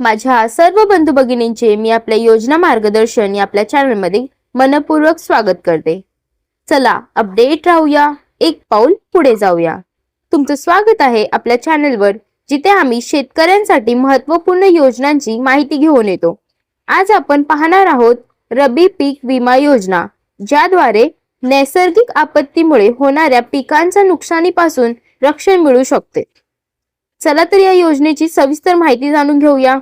माझ्या सर्व बंधू भगिनींचे मी आपल्या योजना मार्गदर्शन या आपल्या चॅनलमध्ये मनपूर्वक स्वागत करते. चला अपडेट राहूया. एक पाऊल पुढे जाऊया. तुमचं स्वागत आहे आपल्या चॅनलवर जिथे आम्ही शेतकऱ्यांसाठी महत्त्वपूर्ण योजनांची माहिती घेऊन येतो. आज आपण पाहणार आहोत रबी पीक विमा योजना ज्याद्वारे नैसर्गिक आपत्तीमुळे होणाऱ्या पिकांच्या नुकसानीपासून रक्षण मिळू शकते. चला तर या योजनेची सविस्तर माहिती जाणून घेऊया.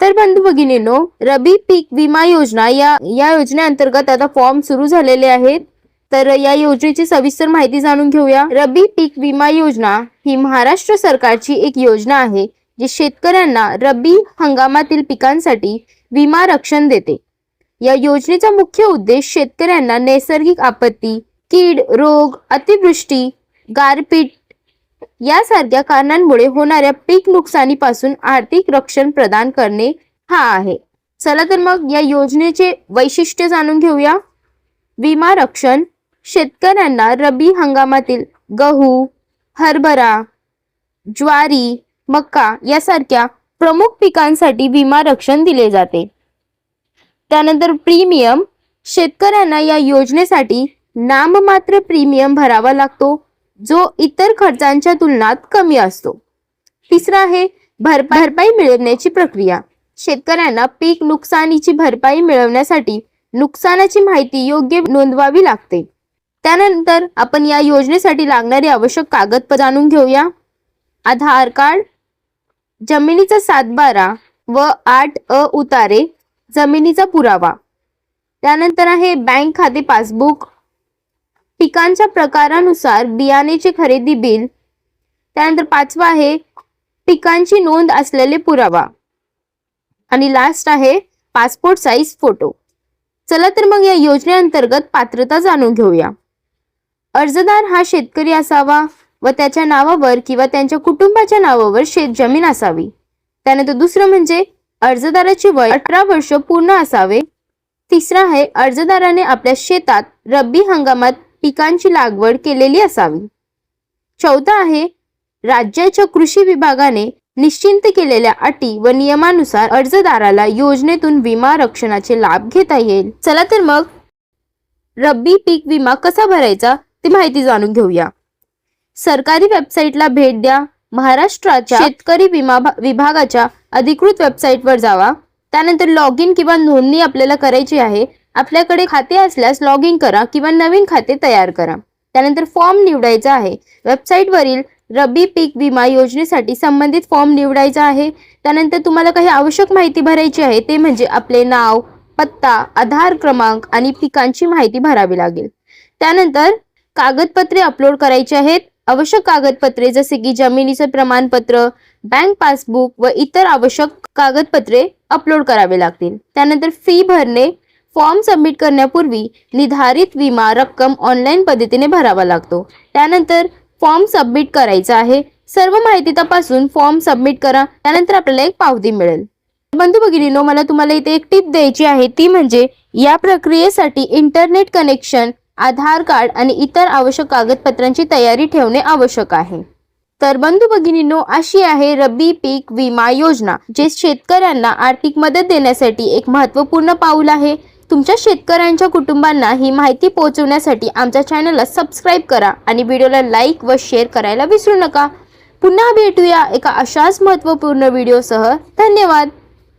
तर बंधू भगिनींनो रबी पीक विमा योजना या या योजनेअंतर्गत आता फॉर्म सुरू झालेले आहेत. तर या योजनेची सविस्तर माहिती जाणून घेऊया. रबी पीक विमा योजना ही महाराष्ट्र सरकारची एक योजना आहे जी शेतकऱ्यांना रब्बी हंगामातील पिकांसाठी विमा रक्षण देते. या योजनेचा मुख्य उद्देश शेतकऱ्यांना नैसर्गिक आपत्ती कीड रोग अतिवृष्टी गारपीट यासारख्या कारणांमुळे होणाऱ्या पीक नुकसानीपासून आर्थिक रक्षण प्रदान करणे हा आहे. चला तर मग या योजनेचे वैशिष्ट्य जाणून घेऊया. विमा रक्षण शेतकऱ्यांना रब्बी हंगामातील गहू हरभरा ज्वारी मका यासारख्या प्रमुख पिकांसाठी विमा रक्षण दिले जाते. त्यानंतर प्रीमियम शेतकऱ्यांना या योजनेसाठी नाममात्र प्रीमियम भरावा लागतो. जो इतर खर्चांच्या तुलनात कमी असतो. तिसरा आहे भरपाई भरपाई मिळवण्याची प्रक्रिया. शेतकऱ्यांना पीक नुकसानीची भरपाई मिळवण्यासाठी नुकसानाची माहिती योग्य नोंदवावी लागते. त्यानंतर आपण या योजनेसाठी लागणारी आवश्यक कागदपत्र जाणून घेऊया. आधार कार्ड जमिनीचा सातबारा व आठ अ उतारे जमिनीचा पुरावा. त्यानंतर आहे बँक खाते पासबुक पिकांच्या प्रकारानुसार बियाणेचे खरेदी बिल. त्यानंतर पाचवा आहे पिकांची नोंद असलेले पुरावा. आणि लास्ट आहे पासपोर्ट साईज फोटो चला तर मग या योजनेअंतर्गत पात्रता जाणून घेऊया. अर्जदार हा शेतकरी असावा व त्याच्या नावावर किंवा त्यांच्या कुटुंबाच्या नावावर शेत जमीन असावी. त्यानंतर दुसरं म्हणजे अर्जदाराचे वय अठरा वर्ष पूर्ण असावे. तिसरा आहे अर्जदाराने आपल्या शेतात रब्बी हंगामात पिकांची लागवड केलेली असावी. चौथा आहे राज्याच्या कृषी विभागाने निश्चिंत केलेल्या अटी व नियमानुसार अर्जदाराला योजनेतून विमा रक्षणाचे लाभ घेता येईल. चला तर मग रब्बी पीक विमा कसा भरायचा ती माहिती जाणून घेऊया. सरकारी वेबसाईटला भेट द्या. महाराष्ट्राच्या शेतकरी विमा विभागाच्या अधिकृत वेबसाईटवर जावा. त्यानंतर लॉग इन किंवा नोंदणी आपल्याला करायची आहे. आपल्याकडे खाते असल्यास लॉग इन करा किंवा नवीन खाते तयार करा. त्यानंतर फॉर्म निवडायचा आहे. वेबसाईटवरील रब्बी पीक विमा योजनेसाठी संबंधित फॉर्म निवडायचा आहे. त्यानंतर तुम्हाला काही आवश्यक माहिती भरायची आहे ते म्हणजे आपले नाव पत्ता आधार क्रमांक आणि पिकांची माहिती भरावी लागेल. त्यानंतर कागदपत्रे अपलोड करायची आहेत. आवश्यक कागदपत्रे जसे की जमिनीचे प्रमाणपत्र बँक पासबुक व इतर आवश्यक कागदपत्रे अपलोड करावे लागतील. त्यानंतर फी भरणे फॉर्म सबमिट करण्यापूर्वी निर्धारित विमा रक्कम ऑनलाईन पद्धतीने भरावा लागतो. त्यानंतर फॉर्म सबमिट करायचा आहे. सर्व माहिती तपासून फॉर्म सबमिट करा. त्यानंतर आपल्याला एक पावती मिळेल. बंधू भगिनीनो मला तुम्हाला इथे एक टिप द्यायची आहे. ती म्हणजे या प्रक्रियेसाठी इंटरनेट कनेक्शन आधार कार्ड आणि इतर आवश्यक कागदपत्रांची तयारी ठेवणे आवश्यक आहे. तर बंधू भगिनींनो अशी आहे रब्बी पीक विमा योजना जे शेतकऱ्यांना आर्थिक मदत देण्यासाठी एक महत्त्वपूर्ण पाऊल आहे. तुमच्या शेतकऱ्यांच्या कुटुंबांना ही माहिती पोहोचवण्यासाठी आमच्या चॅनलला सबस्क्राईब करा आणि व्हिडिओला लाईक व शेअर करायला विसरू नका. पुन्हा भेटूया एका अशाच महत्त्वपूर्ण व्हिडिओसह धन्यवाद.